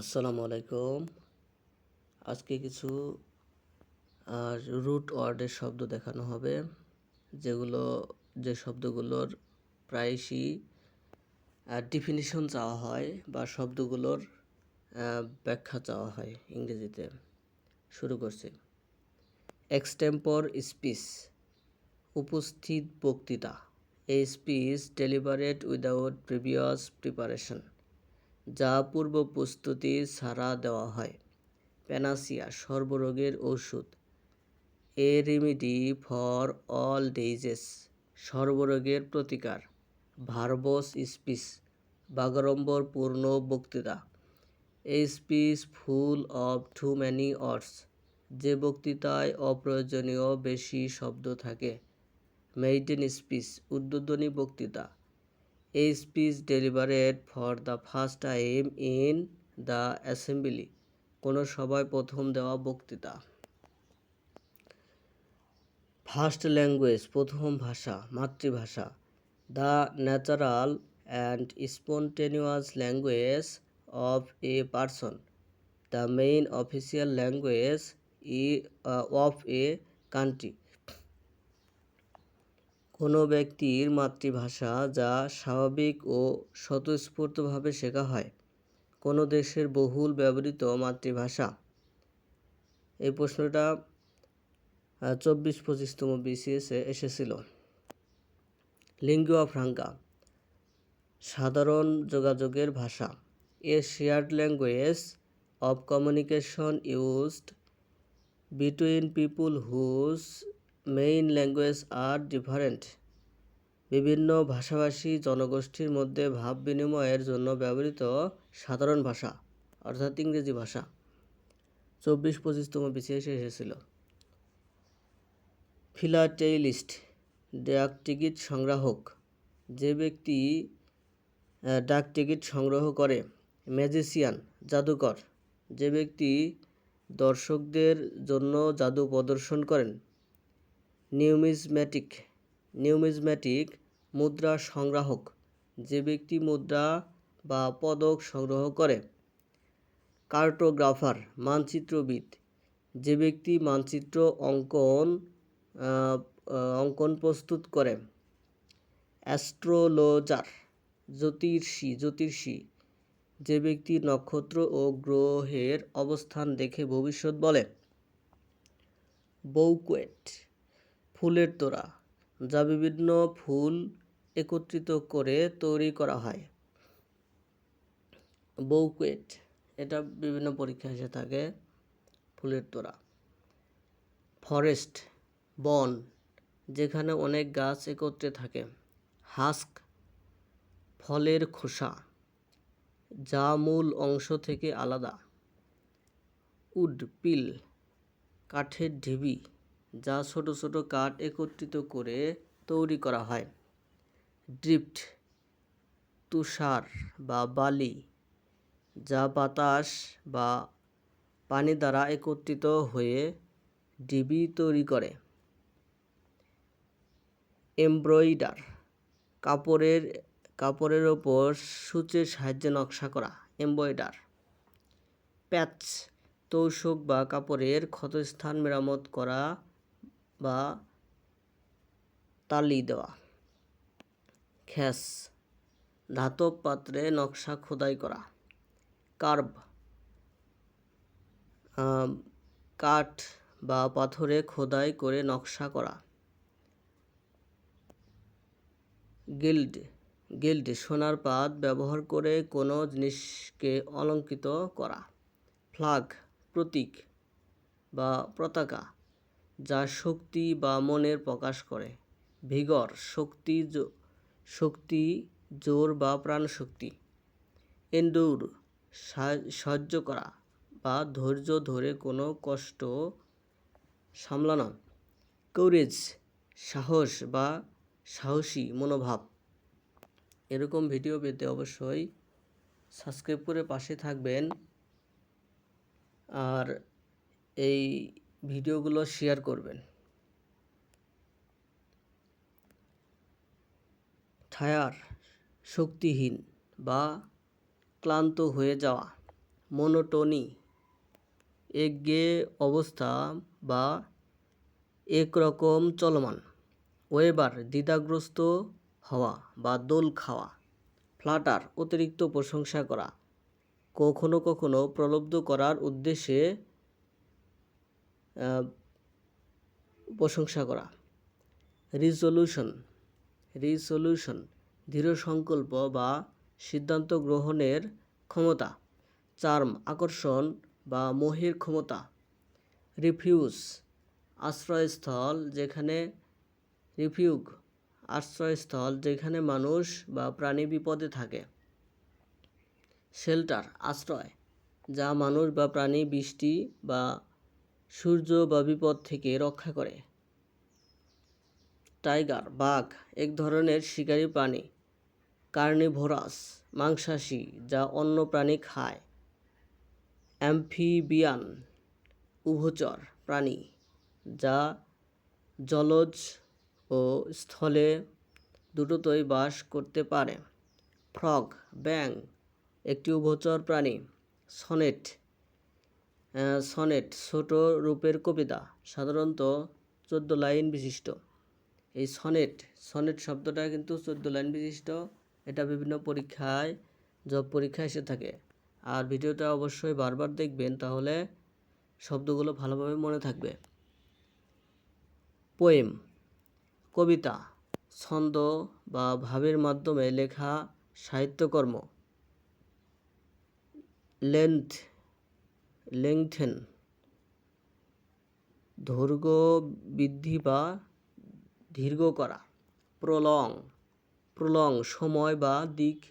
আসসালামু আলাইকুম। আজকে কিছু, আর রুট ওয়ার্ডের শব্দ দেখানো হবে, যেগুলো, যে শব্দগুলোর প্রায়শই ডিফিনিশন চাওয়া হয় বা শব্দগুলোর ব্যাখ্যা চাওয়া হয় ইংরেজিতে। শুরু করছি। এক্সটেম্পর স্পিচ উপস্থিত বক্তৃতা। এই speech delivered without previous preparation যা পূর্ব প্রস্তুতি ছাড়া দেওয়া হয়। প্যানাসিয়া, সর্বরোগের ঔষধ a remedy for all disease, সর্বরোগের প্রতিকার। ভার্বস স্পিচ বাগাড়ম্বরপূর্ণ বক্তৃতা। এই speech full of too many words যে বক্তৃতায় অপ্রয়োজনীয় বেশি শব্দ থাকে। মেইডেন স্পিচ উদ্বোধনী বক্তৃতা। A speech delivered for the first time in the assembly কোনো সভায় প্রথম দেওয়া বক্তৃতা। ফার্স্ট ল্যাঙ্গুয়েজ, প্রথম ভাষা, মাতৃভাষা। The natural and spontaneous language of a person. The main official language E, of a country. কোনো ব্যক্তির মাতৃভাষা যা স্বাভাবিক ও স্বতঃস্ফূর্তভাবে শেখা হয়। কোনো দেশের বহুল ব্যবহৃত মাতৃভাষা। এই প্রশ্নটা চব্বিশ পঁচিশতম বিসিএসে এসেছিল। লিঙ্গুয়া ফ্রাঙ্কা সাধারণ যোগাযোগের ভাষা। A shared language of communication used between people whose main language are different. বিভিন্ন ভাষাভাষী জনগোষ্ঠীর মধ্যে ভাব বিনিময়ের জন্য ব্যবহৃত সাধারণ ভাষা, অর্থাৎ ইংরেজি ভাষা, চব্বিশ পঁচিশতম বিসিএস এসেছিল। ফিলাটেলিস্ট ডাক টিকিট সংগ্রাহক, যে ব্যক্তি ডাক টিকিট সংগ্রহ করে, ম্যাজিসিয়ান, জাদুকর, যে ব্যক্তি দর্শকদের জন্য জাদু প্রদর্শন করেন নিউমিজম্যাটিক নিউমিজম্যাটিক মুদ্রা সংগ্রাহক, যে ব্যক্তি মুদ্রা বা পদক সংগ্রহ করে। কার্টোগ্রাফার, মানচিত্রবিদ, যে ব্যক্তি মানচিত্র অঙ্কন অঙ্কন প্রস্তুত করে। অ্যাস্ট্রোলজার জ্যোতির্ষী জ্যোতির্ষী যে ব্যক্তি নক্ষত্র ও গ্রহের অবস্থান দেখে ভবিষ্যৎ বলে। বৌকুয়েট ফুলের তোড়া, যা বিভিন্ন ফুল একত্রিত করে তৈরি করা হয়। বৌকুয়েট এটা বিভিন্ন পরীক্ষা এসে থাকে ফুলের তোড়া। ফরেস্ট, বন, যেখানে অনেক গাছ একত্রে থাকে। হাস্ক, ফলের খোসা, যা মূল অংশ থেকে আলাদা। উড, পিল, কাঠের ঢিবি যা ছোট ছোট কাঠ একত্রিত করে তৈরি করা হয়। ড্রিফট, তুষার বা বালি যা বাতাস বা পানি দ্বারা একত্রিত হয়ে ডিবি তৈরি করে। এমব্রয়ডার, কাপড়ের কাপড়ের ওপর সূচের সাহায্যে নকশা করা এমব্রয়ডার। প্যাচ, তোষক বা কাপড়ের ক্ষতস্থান মেরামত করা বা তালি দেওয়া। খ্যাস ধাতব পাত্রে নকশা খোদাই করা। কার্ভ কাঠ বা পাথরে খোদাই করে নকশা করা। গিল্ড গিল্ড, সোনার পাত ব্যবহার করে কোনো জিনিসকে অলঙ্কৃত করা। ফ্লাগ, প্রতীক বা পতাকা। যা শক্তি বা মনের প্রকাশ করে। ভিগর, শক্তি শক্তি, জোর বা প্রাণশক্তি। এন্ডুর সহ্য করা বা ধৈর্য ধরে কোনো কষ্ট সামলানো। কৌরেজ, সাহস বা সাহসী মনোভাব। এরকম ভিডিও পেতে অবশ্যই সাবস্ক্রাইব করে পাশে থাকবেন। আর এই ভিডিওগুলো শেয়ার করবেন। টায়ার শক্তিহীন বা ক্লান্ত হয়ে যাওয়া, মনোটনি একঘেয়ে অবস্থা বা একরকম চলমান, ওয়েবার দ্বিধাগ্রস্ত হওয়া বা দোল খাওয়া, ফ্লাটার অতিরিক্ত প্রশংসা করা, কখনো কখনো প্রলব্ধ করার উদ্দেশ্যে প্রশংসা করা। রিজলিউশন রিজলিউশন দৃঢ় সংকল্প বা সিদ্ধান্ত গ্রহণের ক্ষমতা চার্ম আকর্ষণ বা মোহের ক্ষমতা। রিফিউজ আশ্রয়স্থল যেখানে রিফিউগ আশ্রয়স্থল যেখানে মানুষ বা প্রাণী বিপদে থাকে। শেল্টার আশ্রয়, যা মানুষ বা প্রাণী, বৃষ্টি বা সূর্য বা বিপদ থেকে রক্ষা করে। টাইগার, বাঘ, এক ধরনের শিকারী প্রাণী, কার্নিভোরাস, মাংসাশী, যা অন্য প্রাণী খায়। অ্যাম্ফিবিয়ান, উভচর প্রাণী, যা জলজ ও স্থলে দুটোতেই বাস করতে পারে। ফ্রগ ব্যাং একটি উভচর প্রাণী, সনেট সনেট ছোট রূপের কবিতা, সাধারণত চোদ্দ লাইন বিশিষ্ট। এই সনেট সনেট শব্দটা কিন্তু চোদ্দ লাইন বিশিষ্ট। এটা বিভিন্ন পরীক্ষায়, জব পরীক্ষায় এসে থাকে। আর ভিডিওটা অবশ্যই বারবার দেখবেন, তাহলে শব্দগুলো ভালোভাবে মনে থাকবে। পোয়েম, কবিতা, ছন্দ বা ভাবের মাধ্যমে লেখা সাহিত্যকর্ম। Length lengthen. দৈর্ঘ্য বৃদ্ধি বা দীর্ঘ করা। প্রলং প্রলং সময় বা দিক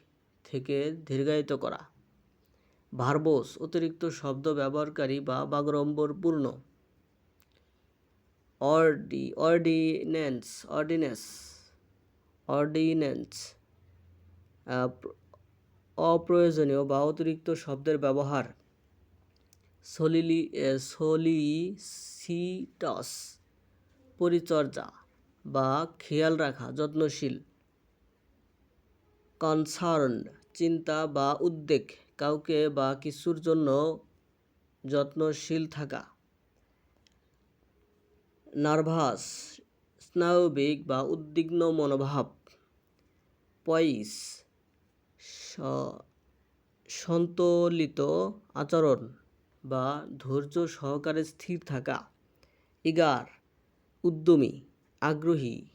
থেকে দীর্ঘায়িত করা। ভার্বোস, অতিরিক্ত শব্দ ব্যবহারকারী বা বাগড়ম্বরপূর্ণ অর্ডি, অর্ডিন্যান্স অর্ডিনেন্স অর্ডিন্যান্স অপ্রয়োজনীয় বা অতিরিক্ত শব্দের ব্যবহার। সলিলি সলিসিটাস পরিচর্যা বা খেয়াল রাখা, যত্নশীল কনসার্ন চিন্তা বা উদ্বেগ, কাউকে বা কিছুর জন্য যত্নশীল থাকা, নার্ভাস, স্নায়বিক বা উদ্বিগ্ন মনোভাব পয়স সন্তলিত আচরণ বা ধৈর্য সহকারে স্থির থাকা। ইগার উদ্যমী, আগ্রহী,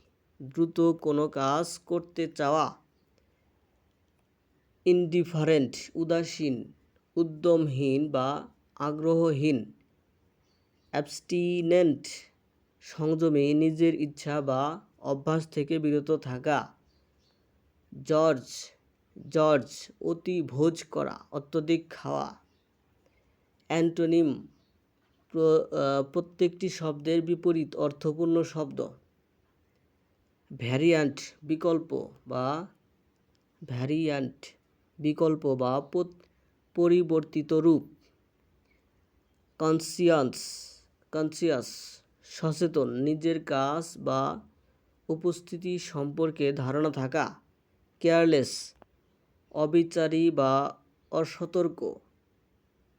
দ্রুত কোনো কাজ করতে চাওয়া। ইনডিফারেন্ট উদাসীন, উদ্যমহীন বা আগ্রহহীন। অ্যাবস্টিনেন্ট সংযমে, নিজের ইচ্ছা বা অভ্যাস থেকে বিরত থাকা। জর্জ জর্জ অতি ভোজ করা, অত্যধিক খাওয়া। অ্যান্টোনিম প্রত্যেকটি শব্দের বিপরীত অর্থপূর্ণ শব্দ। ভ্যারিয়ান্ট বিকল্প বা ভ্যারিয়ান্ট বিকল্প বা পরিবর্তিত রূপ। কনসিয়ান্স কনসিয়াস সচেতন, নিজের কাজ বা উপস্থিতি সম্পর্কে ধারণা থাকা। কেয়ারলেস অবিচারী বা অসতর্ক।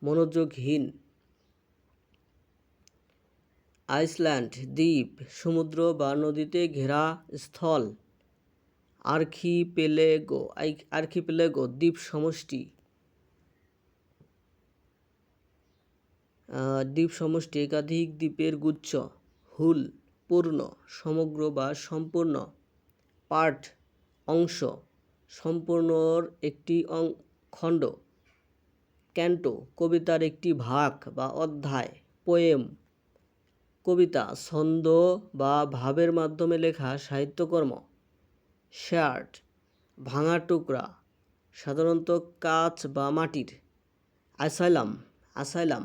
মনোযোগহীন। আইসল্যান্ড দ্বীপ, সমুদ্র বা নদীতে ঘেরা স্থল। আর্কিপেলেগো আই- আর্কিপেলেগো দ্বীপ সমষ্টি। দ্বীপ সমষ্টি একাধিক দ্বীপের গুচ্ছ। হুল, পূর্ণ, সমগ্র বা সম্পূর্ণ। পার্ট, অংশ, সম্পূর্ণর একটি খণ্ড। ক্যান্টো, কবিতার একটি ভাগ বা অধ্যায়, পোয়েম। কবিতা, ছন্দ বা ভাবের মাধ্যমে লেখা সাহিত্যকর্ম। শার্ট ভাঙা টুকরা, সাধারণত কাচ বা মাটির। আসাইলাম আসাইলাম,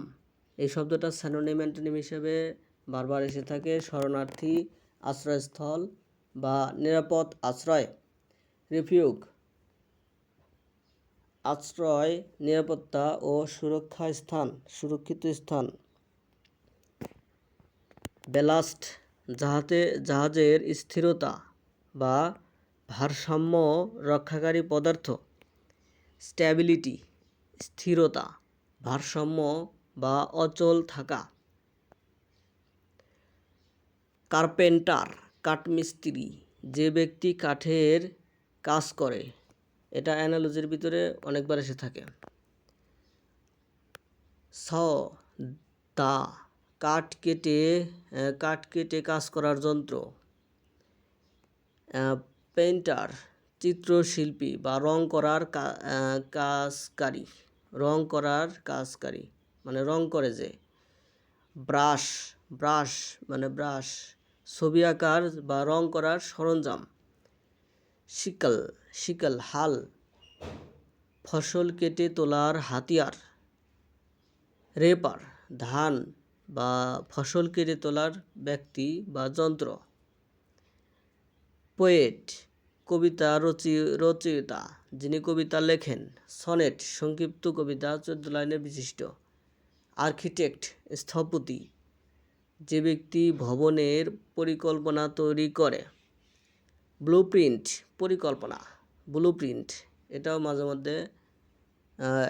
এই শব্দটা স্যানোনিম হিসেবে বারবার এসে থাকে শরণার্থী, আশ্রয়স্থল বা নিরাপদ আশ্রয়। রিফিউগ আশ্রয়, নিরাপত্তা ও সুরক্ষা স্থান, সুরক্ষিত স্থান। ব্যালাস্ট জাহাজে জাহাজের স্থিরতা বা ভারসাম্য রক্ষাকারী পদার্থ। স্ট্যাবিলিটি, স্থিরতা, ভারসাম্য বা অচল থাকা। কার্পেন্টার, কাঠমিস্ত্রি, যে ব্যক্তি কাঠের কাজ করে। এটা অ্যানালজির ভিতরে অনেকবার এসে থাকে। স, দা, কাঠ কেটে কাঠ কেটে কাজ করার যন্ত্র। পেইন্টার চিত্রশিল্পী বা রং করার কাজকারী। রং করার কাজকারী মানে রং করে যে। ব্রাশ ব্রাশ মানে ব্রাশ। ছবি আঁকার বা রং করার সরঞ্জাম। শিকল শিকল হাল, ফসল কেটে তোলার হাতিয়ার। রেপার, ধান বা ফসল কেটে তোলার ব্যক্তি বা যন্ত্র। পোয়েট, কবিতা রচি, রচয়িতা, যিনি কবিতা লেখেন। সনেট, সংক্ষিপ্ত কবিতা, চোদ্দ লাইনের বিশিষ্ট। আর্কিটেক্ট, স্থপতি। যে ব্যক্তি ভবনের পরিকল্পনা তৈরি করে। ব্লুপ্রিন্ট পরিকল্পনা ব্লু প্রিন্ট এটাও মাঝে মধ্যে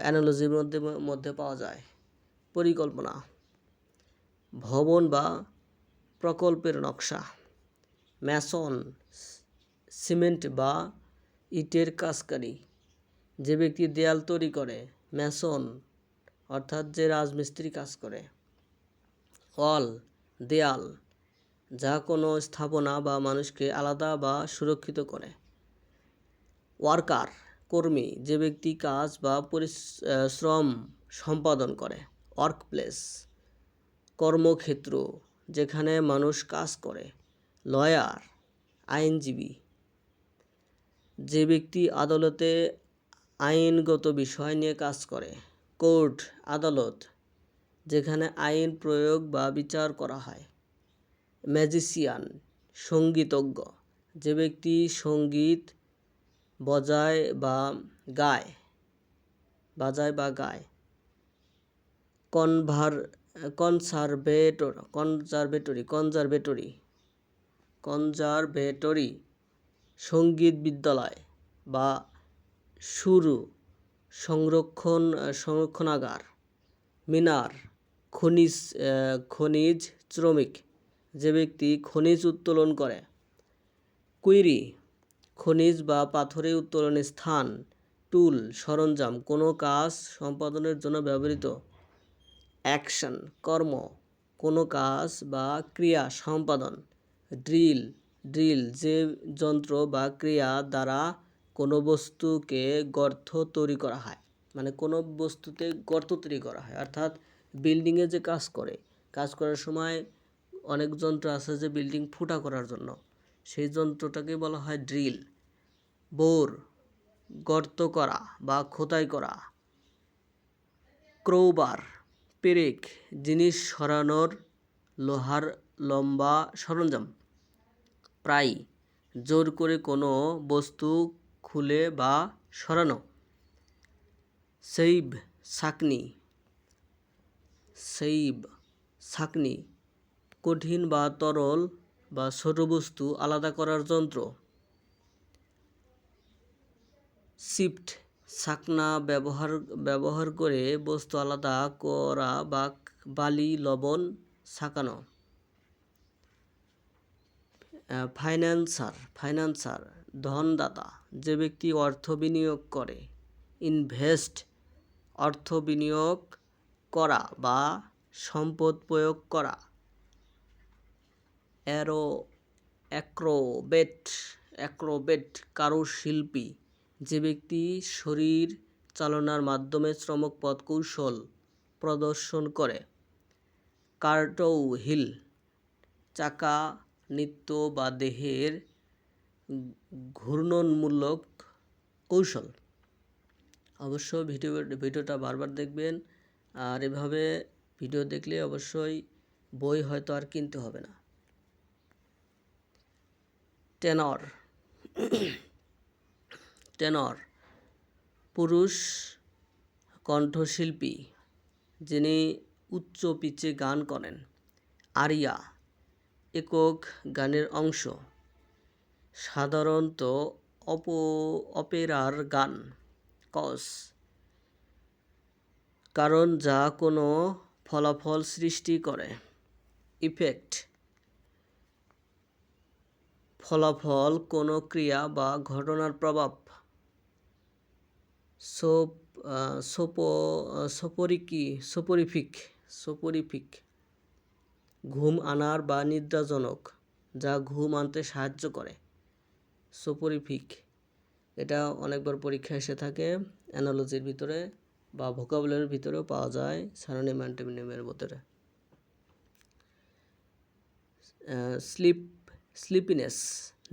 অ্যানালজির মধ্যে মধ্যে পাওয়া যায়। পরিকল্পনা, ভবন বা প্রকল্পের নকশা ম্যাসন সিমেন্ট বা ইটের কাজকারী। যে ব্যক্তি দেয়াল তৈরি করে ম্যাসন অর্থাৎ যে রাজমিস্ত্রি কাজ করে। ওয়াল দেয়াল যা কোনো স্থাপনা বা মানুষকে আলাদা বা সুরক্ষিত করে। ওয়ার্কার, কর্মী, যে ব্যক্তি কাজ বা পরিশ্রম সম্পাদন করে। ওয়ার্ক প্লেস কর্মক্ষেত্র যেখানে মানুষ কাজ করে। লয়ার, আইনজীবী, যে ব্যক্তি আদালতে আইনগত বিষয় নিয়ে কাজ করে। কোর্ট, আদালত, যেখানে আইন প্রয়োগ বা বিচার করা হয়। ম্যাজিশিয়ান সঙ্গীতজ্ঞ। যে ব্যক্তি সংগীত বজায় বা গায়, বাজায় বা গায়। কনভার, কনসারভেটর, কনজারভেটরি কনজারভেটরি কনজারভেটরি, সংগীত বিদ্যালয় বা শুরু সংরক্ষণ, সংরক্ষণাগার, মিনার, খনিজ খনিজ শ্রমিক। যে ব্যক্তি খনিজ উত্তোলন করে। কুইরি, খনিজ বা পাথরে উত্তোলনের স্থান, টুল, সরঞ্জাম, কোনো কাজ সম্পাদনের জন্য ব্যবহৃত। অ্যাকশন, কর্ম, কোনো কাজ বা ক্রিয়া সম্পাদন। ড্রিল ড্রিল যে যন্ত্র বা ক্রিয়া দ্বারা কোনো বস্তুকে গর্ত তৈরি করা হয় মানে কোনো বস্তুতে গর্ত তৈরি করা হয়, অর্থাৎ বিল্ডিংয়ে যে কাজ করে, কাজ করার সময় অনেক যন্ত্র আছে যে বিল্ডিং ফুটা করার জন্য। সেই যন্ত্রটাকে বলা হয় ড্রিল। বোর, গর্ত করা বা খোদাই করা। ক্রৌবার, পেরেক, জিনিস সরানোর লোহার লম্বা সরঞ্জাম। প্রায় জোর করে কোনো বস্তু খুলে বা সরানো। সেইব ছাকনি সেইব ছাকনি কঠিন বা তরল বা ছোট বস্তু আলাদা করার যন্ত্র। শিফট ছাকনা ব্যবহার ব্যবহার করে বস্তু আলাদা করা বা বালি, লবণ ছাকানো ফাইন্যান্সার ফাইন্যান্সার, ধনদাতা, যে ব্যক্তি অর্থ বিনিয়োগ করে, ইনভেস্ট, অর্থ বিনিয়োগ করা বা সম্পদ প্রয়োগ করা। অ্যারো, অ্যাক্রোবেট অ্যাক্রোবেট কারুশিল্পী, যে ব্যক্তি শরীর চালনার মাধ্যমে পথ কৌশল প্রদর্শন করে। কার্টৌ হিল, চাকা, নৃত্য বা দেহের ঘূর্ণনমূলক কৌশল। অবশ্য ভিডিও, ভিডিওটা বারবার দেখবেন, আর এভাবে ভিডিও দেখলে অবশ্যই বই হয়তো আর কিনতে হবে না। টেনর টেনর, পুরুষ কণ্ঠশিল্পী যিনি উচ্চ পিচে গান করেন। আরিয়া, একক গানের অংশ। সাধারণত অপ, অপেরার গান, কস। কারণ যা কোনো ফলাফল সৃষ্টি করে। ইফেক্ট ফলাফল, কোনো ক্রিয়া বা ঘটনার প্রভাব। সোপ সোপো সোপরিকি, সোপরিফিক সোপরিফিক। ঘুম আনার বা নিদ্রাজনক, যা ঘুম আনতে সাহায্য করে। সোপরিফিক, এটা অনেকবার পরীক্ষা এসে থাকে, অ্যানালজির ভিতরে বা ভোকাবুলারির ভিতরেও পাওয়া যায় সারোনিম অ্যান্টিমিনিমের ভিতরে স্লিপ স্লিপিনেস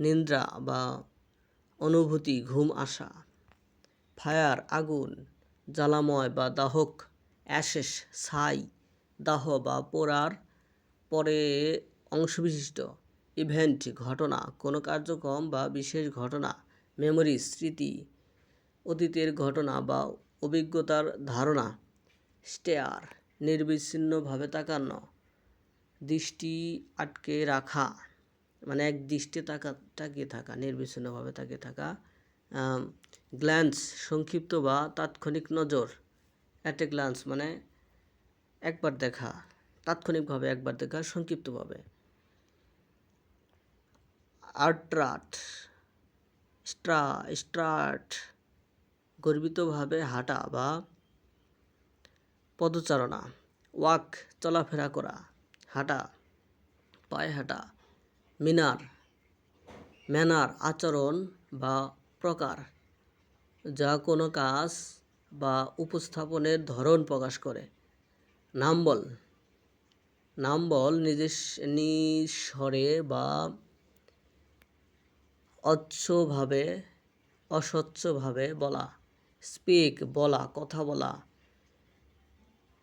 নিদ্রা বা অনুভূতি, ঘুম আসা ফায়ার আগুন, জ্বালাময় বা দাহক অ্যাশেস ছাই, দাহ বা পোড়ার পরে অংশবিশিষ্ট ইভেন্ট ঘটনা, কোনো কার্যক্রম বা বিশেষ ঘটনা মেমোরি স্মৃতি, অতীতের ঘটনা বা অভিজ্ঞতার ধারণা স্টেয়ার নির্বিচ্ছিন্নভাবে তাকানো, দৃষ্টি আটকে রাখা মানে এক দৃষ্টি তাকা, তাকিয়ে থাকা, নির্বিচ্ছিন্নভাবে তাকিয়ে থাকা গ্ল্যান্স, সংক্ষিপ্ত বা তাৎক্ষণিক নজর অ্যাট এ গ্ল্যান্স মানে একবার দেখা, তাৎক্ষণিকভাবে একবার দেখা, সংক্ষিপ্তভাবে। আর্ট্রাট, স্ট্রা, স্ট্রাট, গর্বিতভাবে হাঁটা বা পদচারণা, ওয়াক, চলাফেরা করা, হাঁটা, পায়ে হাঁটা মিনার, ম্যানার আচরণ বা প্রকার, যা কোনো কাজ বা উপস্থাপনের ধরন প্রকাশ করে। নাম্বল নাম্বল নিজেস, নিঃস্বরে বা অচ্ছভাবে অস্বচ্ছভাবে বলা। স্পিক, বলা, কথা বলা।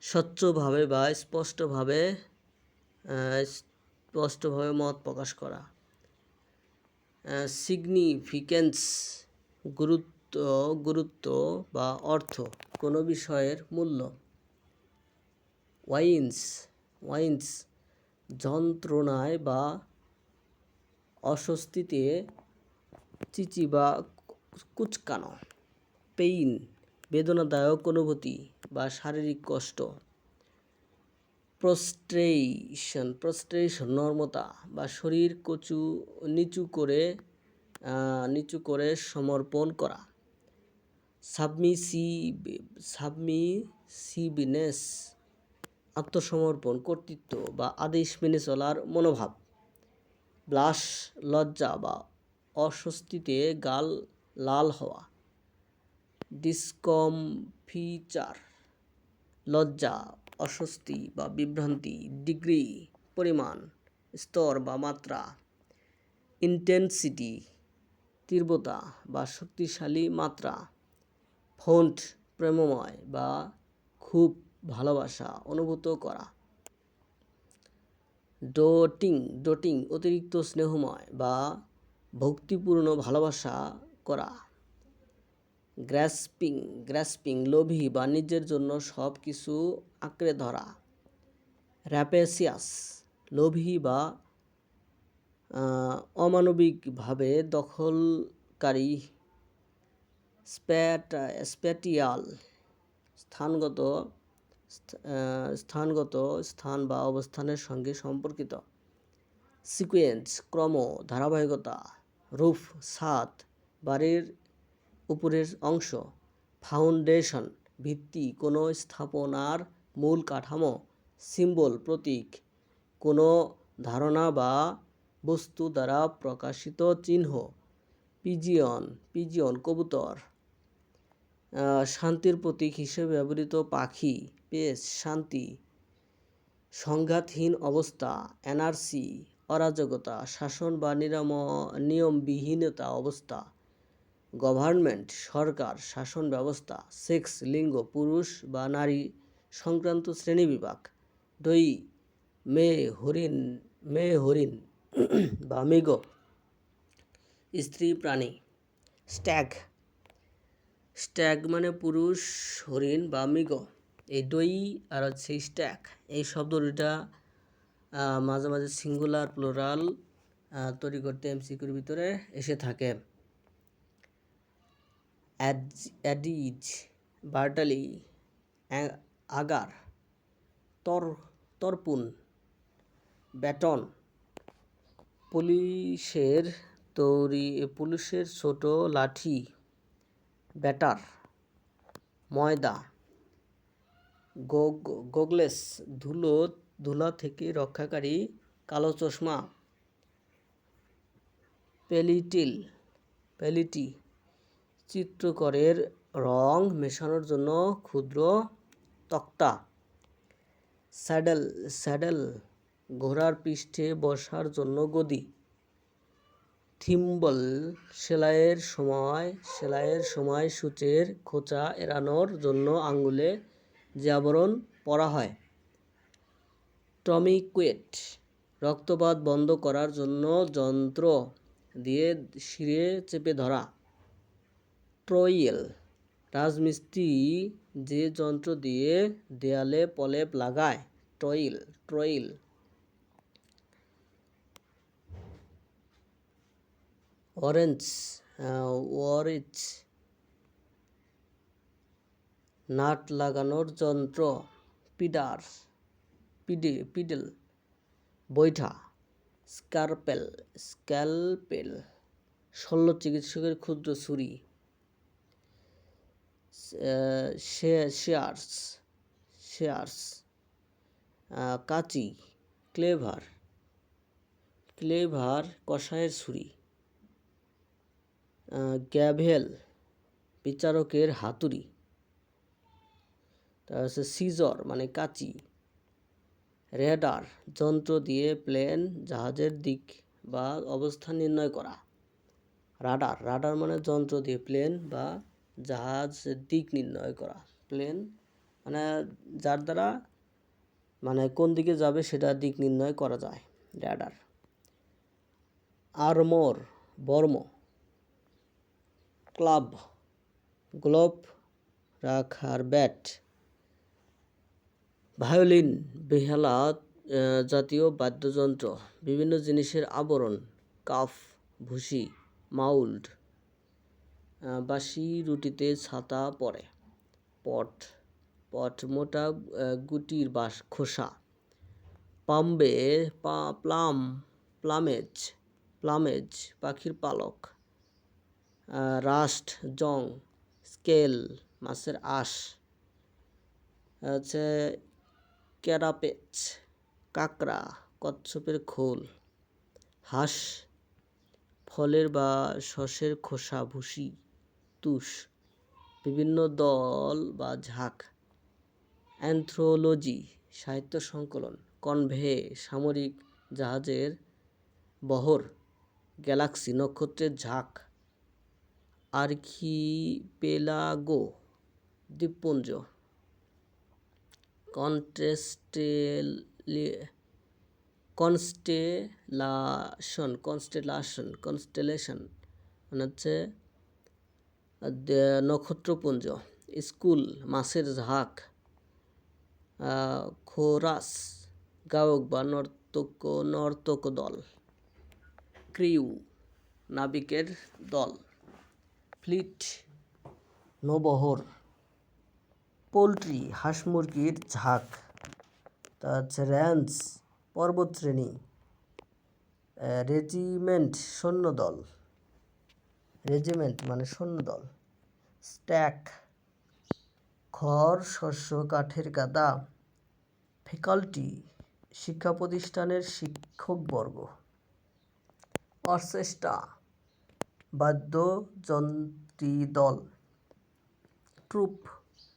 স্বচ্ছভাবে বা স্পষ্টভাবে স্পষ্টভাবে মত প্রকাশ করা। সিগনিফিকেন্স গুরুত্ব গুরুত্ব বা অর্থ কোনো বিষয়ের মূল্য। ওয়াইন্স ওয়াইন্স যন্ত্রণায় বা অস্বস্তিতে চিচি বা কুচকানো। পেইন বেদনাদায়ক অনুভূতি বা শারীরিক কষ্ট। প্রস্ট্রেশন প্রস্ট্রেশন নর্মতা বা শরীর কচু, নিচু করে নিচু করে সমর্পণ করা। সাবমিসিভ সাবমিসিভনেস আত্মসমর্পণ, কর্তৃত্ব বা আদেশ মেনে চলার মনোভাব। ব্লাশ, লজ্জা বা অস্বস্তিতে গাল লাল হওয়া। ডিসকমফিচার, লজ্জা অস্বস্তি বা বিভ্রান্তি, ডিগ্রি, পরিমাণ, স্তর বা মাত্রা ইন্টেন্সিটি তীব্রতা বা শক্তিশালী মাত্রা ফন্ট প্রেমময় বা খুব ভালোবাসা অনুভূত করা ডোটিং ডোটিং অতিরিক্ত স্নেহময় বা ভক্তিপূর্ণ ভালোবাসা করা গ্র্যাসপিং গ্র্যাসপিং লোভী বা নিজের জন্য সব কিছু আঁকড়ে ধরা। র্যাপেসিয়াস লোভী বা অমানবিকভাবে দখলকারী স্প্যাটা, স্প্যাটিয়াল স্থানগত স্থানগত স্থান বা অবস্থানের সঙ্গে সম্পর্কিত। সিকোয়েন্স ক্রম, ধারাবাহিকতা রুফ ছাদ বাড়ির উপরের অংশ ফাউন্ডেশন ভিত্তি, কোনো স্থাপনার মূল কাঠামো সিম্বল প্রতীক। কোনো ধারণা বা বস্তু দ্বারা প্রকাশিত চিহ্ন। পিজিয়ন পিজিয়ন কবুতর। শান্তির প্রতীক হিসেবে ব্যবহৃত পাখি, পেস, শান্তি। সংঘাতহীন অবস্থা, এনআরসি, অরাজকতা, শাসন বা নিরাম, নিয়মবিহীনতা অবস্থা। গভর্নমেন্ট, সরকার, শাসন ব্যবস্থা, সেক্স, লিঙ্গ, পুরুষ বা নারী সংক্রান্ত শ্রেণীবিভাগ দই মে হরিণ মে হরিণ বা মৃগ স্ত্রী প্রাণী। স্ট্যাগ। স্ট্যাগ মানে পুরুষ, হরিণ বা মৃগ। এই দই আর হচ্ছে স্ট্যাগ। এই শব্দ দুটা মাঝে মাঝে সিঙ্গুলার, প্লোরাল তৈরি করতে এমসিকিউর ভিতরে এসে থাকে। অ্যাডিজ বার্টালি আগার, তর, তর্পুন, ব্যাটন, পুলিশের তৈরি, পুলিশের ছোট লাঠি, ব্যাটার, ময়দা, গোগ, গোগলেস, ধুলো, ধুলা থেকে রক্ষাকারী, কালো চশমা, পেলিটিল, পেলিটি, চিত্রকরের রং মেশানোর জন্য ক্ষুদ্র তক্তা। স্যাডেল স্যাডেল, ঘোড়ার পৃষ্ঠে বসার জন্য গদি। থিম্বল, সেলাইয়ের সময় সেলাইয়ের সময় সূচের খোঁচা এড়ানোর জন্য আঙ্গুলে যে আবরণ পরা হয়। টমিকুয়েট, রক্তপাত বন্ধ করার জন্য যন্ত্র দিয়ে শিরে চেপে ধরা। ট্রয়েল রাজমিস্ত্রি যে যন্ত্র দিয়ে দেয়ালে প্রলেপ লাগায়, trowel trowel. Orange orange. Nut লাগানোর যন্ত্র, পিডার, পিডি, পিডেল, বৈঠা, স্কারপেল স্ক্যালপেল শল্য চিকিৎসকের ক্ষুদ্র ছুরি। শেয়ার্স শেয়ার্স কাঁচি, ক্লেভার ক্লেভার কষায়ের ছুরি গ্যাভেল, বিচারকের হাতুড়ি তার হচ্ছে সিজর মানে কাঁচি, রেডার, যন্ত্র দিয়ে প্লেন, জাহাজের দিক বা অবস্থান নির্ণয় করা, রাডার রাডার মানে যন্ত্র দিয়ে প্লেন বা জাহাজের দিক নির্ণয় করা প্লেন মানে যার দ্বারা মানে কোন দিকে যাবে সেটা দিক নির্ণয় করা যায় র্যাডার আরমোর বর্ম ক্লাব গ্লোভ রাখার ব্যাট ভায়োলিন বেহালা জাতীয় বাদ্যযন্ত্র, বিভিন্ন জিনিসের আবরণ কাফ ভুসি মাউল্ড বাসি রুটিতে ছাতা পড়ে। পট পট মোটা গুটির বাস খোসা। পাম্বে প্লাম, প্লামেজ প্লামেজ, পাখির পালক। রাস্ট, জং, স্কেল, মাছের আঁশ। হচ্ছে ক্যারাপেচ কাঁকড়া, কচ্ছপের খোল। হাঁস, ফলের বা শসের খোসা, ভুসি। তুষ, বিভিন্ন দল বা ঝাঁক, অ্যান্থ্রোলজি, সাহিত্য সংকলন, কনভে, সামরিক জাহাজের বহর, গ্যালাক্সি নক্ষত্রের ঝাঁক আর্কিপেলাগো দ্বীপপুঞ্জ কনটেস্টেল কনস্টেলাশন কনস্টেলাশন, কনস্টেলেশন মানে হচ্ছে নক্ষত্রপুঞ্জ, স্কুল, মাছের ঝাঁক খোরাস, গায়ক বা নর্তক নর্তক দল, ক্রিউ, নাবিকের দল, ফ্লিট, নবহর, পোলট্রি, হাঁস মুরগির ঝাঁক তা হচ্ছে র্যাঞ্চ পর্বতশ্রেণী রেজিমেন্ট, সৈন্যদল। রেজিমেন্ট মানে সৈন্যদল। স্ট্যাক খড় শস্য কাঠের গাদা ফ্যাকাল্টি শিক্ষা প্রতিষ্ঠানের শিক্ষকবর্গ অর্চেস্ট্রা বাদ্যযন্ত্রী দল ট্রুপ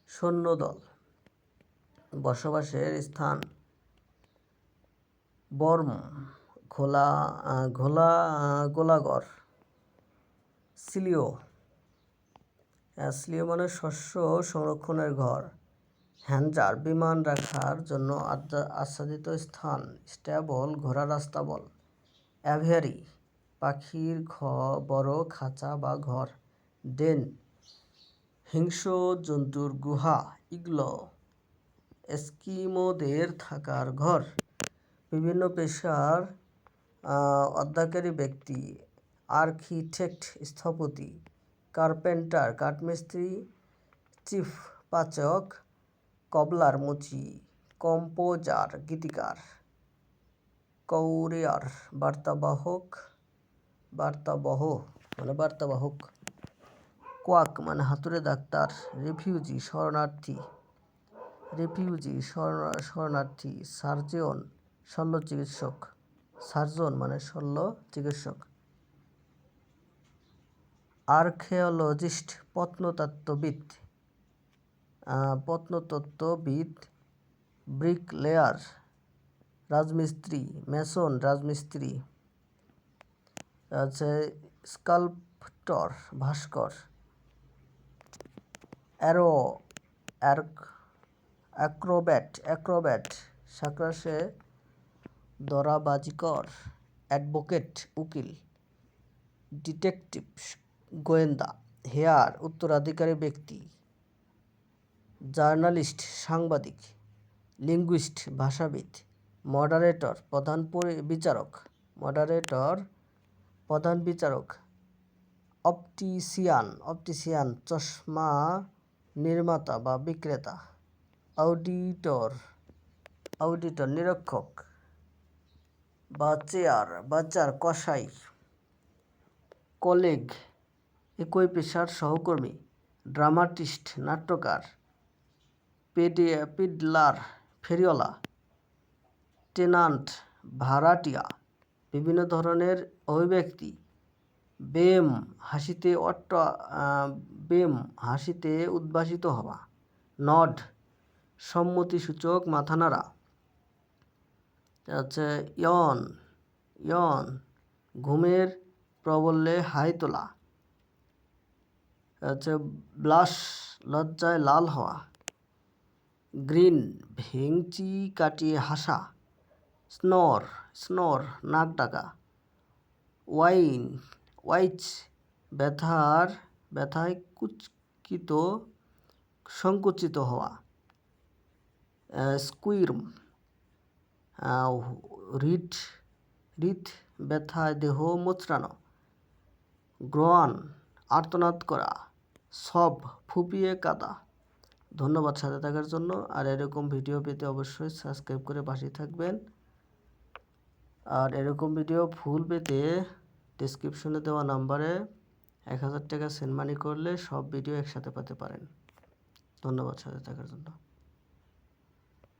সৈন্যদল। বসবাসের স্থান বর্ম ঘোলা ঘোলা আহ, গোলাগর। সিলিও। সিলিও মানে শস্য সংরক্ষণের ঘর। হ্যান্ডার বিমান রাখার জন্য আচ্ছা- আচ্ছাদিত স্থান স্ট্যাবল ঘোড়ার রাস্তাবল অ্যাভিয়ারি পাখির ঘ বড় খাঁচা বা ঘর। ডেন হিংস্র জন্তুর গুহা ইগলো এস্কিমোদের থাকার ঘর। বিভিন্ন পেশার আহ, অধ্যয়নকারী ব্যক্তি আর্কিটেক্ট স্থপতি, কার্পেন্টার, কাঠমিস্ত্রি, চিফ পাচক, কবলার মুচি, কম্পোজার, গীতিকার, কৌরিয়ার, বার্তাবাহক, বার্তাবহ মানে বার্তাবাহক, কোয়াক মানে হাতুড়ে ডাক্তার, রিফিউজি, শরণার্থী, রিফিউজি, শরণ- শরণার্থী, সার্জন শল্য চিকিৎসক সার্জন মানে শল্য চিকিৎসক আর্কিওলজিস্ট, প্রত্নতত্ত্ববিদ প্রত্নতত্ত্ববিদ ব্রিকলেয়ার, রাজমিস্ত্রি, মেসন রাজমিস্ত্রি, আছে স্কাল্পটর ভাস্কর, অ্যারো অ্যাক্রোব্যাট অ্যাক্রোব্যাট, সাকরাসে দরাবাজিকর, অ্যাডভোকেট, উকিল, ডিটেকটিভ গোয়েন্দা, হেয়ার উত্তরাধিকারী ব্যক্তি, জার্নালিস্ট, সাংবাদিক, লিঙ্গুইস্ট, ভাষাবিদ, মডারেটর, প্রধান পরি- বিচারক, মডারেটর, প্রধান বিচারক অপটিসিয়ান অপটিসিয়ান চশমা নির্মাতা বা বিক্রেতা, অডিটর অডিটর, নিরীক্ষক বা চেয়ার বাজার কসাই, কলেগ একই পেশার সহকর্মী, ড্রামাটিস্ট, নাট্যকার, পেডে, পিডলার, ফেরিওয়ালা, টেনান্ট, ভাড়াটিয়া, বিভিন্ন ধরনের অভিব্যক্তি। বেম হাসিতে অট্ট বেম হাসিতে উদ্ভাসিত হওয়া। নড, সম্মতিসূচক মাথা নাড়া আছে ইয়ন ইয়ন, ঘুমের প্রবল্যে হাই তোলা। আছে ব্লাশ, লজ্জায় লাল হওয়া, গ্রিন ভেংচি কাটিয়ে হাসা, স্নর স্নর, নাক ডাকা, ওয়াইন, ওয়াইচ, ব্যথার, ব্যথায় কুচকিত, সংকুচিত হওয়া স্কুইর্ম রিট রিট ব্যথায় দেহ মোচড়ানো গ্রোয়ান আর্তনাদ করা সব ফুপিয়ে কাদা। ধন্যবাদ সাথে থাকার জন্য। আর এরকম ভিডিও পেতে অবশ্যই সাবস্ক্রাইব করে পাশে থাকবেন। আর এরকম ভিডিও ফুল পেতে ডিসক্রিপশনে দেওয়া নাম্বারে এক হাজার টাকা সেন্ড মানি করলে সব ভিডিও একসাথে পেতে পারেন। ধন্যবাদ সাথে থাকার জন্য।